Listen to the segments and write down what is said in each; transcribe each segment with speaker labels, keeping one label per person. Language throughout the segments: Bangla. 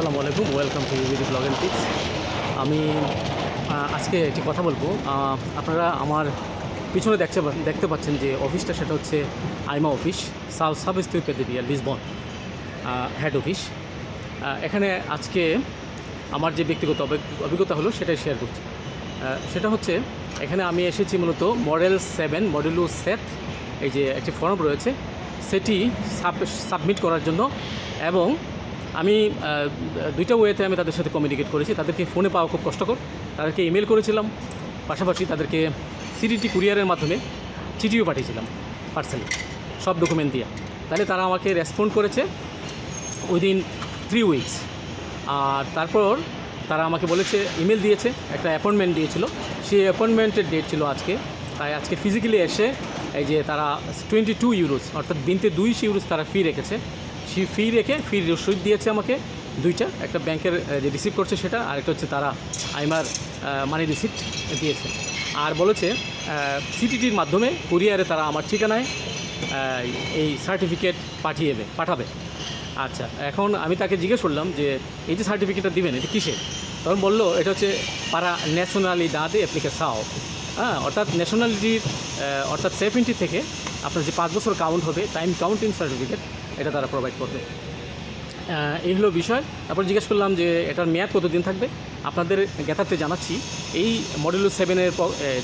Speaker 1: আসসালামু আলাইকুম, welcome to UBD blog and tips. আমি আজকে একটি কথা বলব। আপনারা আমার পিছনে দেখতে দেখতে পাচ্ছেন যে অফিসটা সেটা হচ্ছে আইমা অফিস সাউথ সাব স্টুপেদিয়া লিসবন হেড অফিস। এখানে আজকে আমার যে ব্যক্তিগত অভিজ্ঞতা হলো সেটাই শেয়ার করছি। সেটা হচ্ছে, এখানে আমি এসেছি মূলত মডেল সেভেন মডেলু সেট এই যে একটি ফর্ম রয়েছে, সেটি সাবমিট করার জন্য এবং আমি দুইটা ওয়েতে আমি তাদের সাথে কমিউনিকেট করেছি। তাদেরকে ফোনে পাওয়া খুব কষ্টকর। তাদেরকে ইমেল করেছিলাম। পাশাপাশি তাদেরকে সিডিটি কুরিয়ারের মাধ্যমে চিঠিও পাঠিয়েছিলাম পার্সেল সব ডকুমেন্ট দিয়ে। তাহলে তারা আমাকে রেসপন্ড করেছে উইদিন থ্রি উইকস আর তারপর তারা আমাকে বলেছে ইমেল দিয়েছে, একটা অ্যাপয়েন্টমেন্ট দিয়েছিল। সেই অ্যাপয়েন্টমেন্টের ডেট ছিল আজকে। তাই আজকে ফিজিক্যালি এসে এই যে তারা টোয়েন্টি টু ইউরোস অর্থাৎ দিনতে দুই ইউরোস তারা ফি রেখেছে। সেই ফি রেখে ফি রসিদ দিয়েছে আমাকে দুইটা। একটা ব্যাংকের যে রিসিভ করছে সেটা, আর একটা হচ্ছে তারা আইমার মানি রিসিপ্ট দিয়েছে। আর বলেছে সিটিটির মাধ্যমে কুরিয়ারে তারা আমার ঠিকানায় এই সার্টিফিকেট পাঠিয়ে দেবে পাঠাবে। আচ্ছা এখন আমি তাকে জিজ্ঞেস করলাম যে, এই যে সার্টিফিকেটটা দিবেন, এটা কিসের? তখন বলল, এটা হচ্ছে পারা ন্যাশনালি দাঁতে অ্যাপ্লিকেশাও হ্যাঁ অর্থাৎ ন্যাশনালিটির অর্থাৎ সেভেন্টি থেকে আপনার যে পাঁচ বছর কাউন্ট হবে টাইম কাউন্টিং সার্টিফিকেট এটা তারা প্রোভাইড করবে। এই হলো বিষয়। তারপর জিজ্ঞেস করলাম যে, এটার মেয়াদ কতদিন থাকবে? আপনাদের জ্ঞাতার্থে জানাচ্ছি, এই মডেল সেভেনের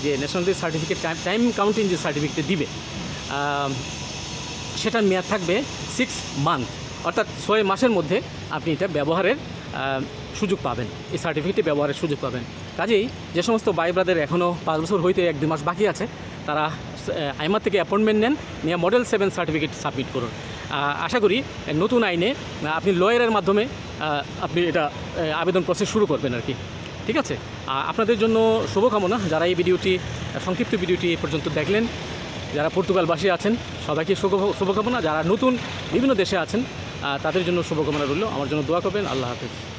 Speaker 1: যে ন্যাশনালিটি সার্টিফিকেট টাইম কাউন্টিং যে সার্টিফিকেট দিবে সেটার মেয়াদ থাকবে সিক্স মান্থ অর্থাৎ ছয় মাসের মধ্যে আপনি এটা ব্যবহারের সুযোগ পাবেন। এই সার্টিফিকেটটি ব্যবহারের সুযোগ পাবেন। কাজেই যে সমস্ত ভাই ব্রাদের এখনও পাঁচ বছর হইতে এক দু মাস বাকি আছে, তারা আইমার থেকে অ্যাপয়েন্টমেন্ট নেন, নিয়ে মডেল সেভেন সার্টিফিকেট সাবমিট করুন। আশা করি নতুন আইনে আপনি লয়ারের মাধ্যমে আপনি এটা আবেদন প্রসেস শুরু করবেন আর কি। ঠিক আছে? আপনাদের জন্য শুভকামনা। যারা এই ভিডিওটি সংক্ষিপ্ত ভিডিওটি পর্যন্ত দেখলেন, যারা পর্তুগালবাসী আছেন, সবাইকে শুভ- শুভকামনা। যারা নতুন বিভিন্ন দেশে আছেন তাদের জন্য শুভকামনা রইল। আমার জন্য দোয়া করবেন। আল্লাহ হাফিজ।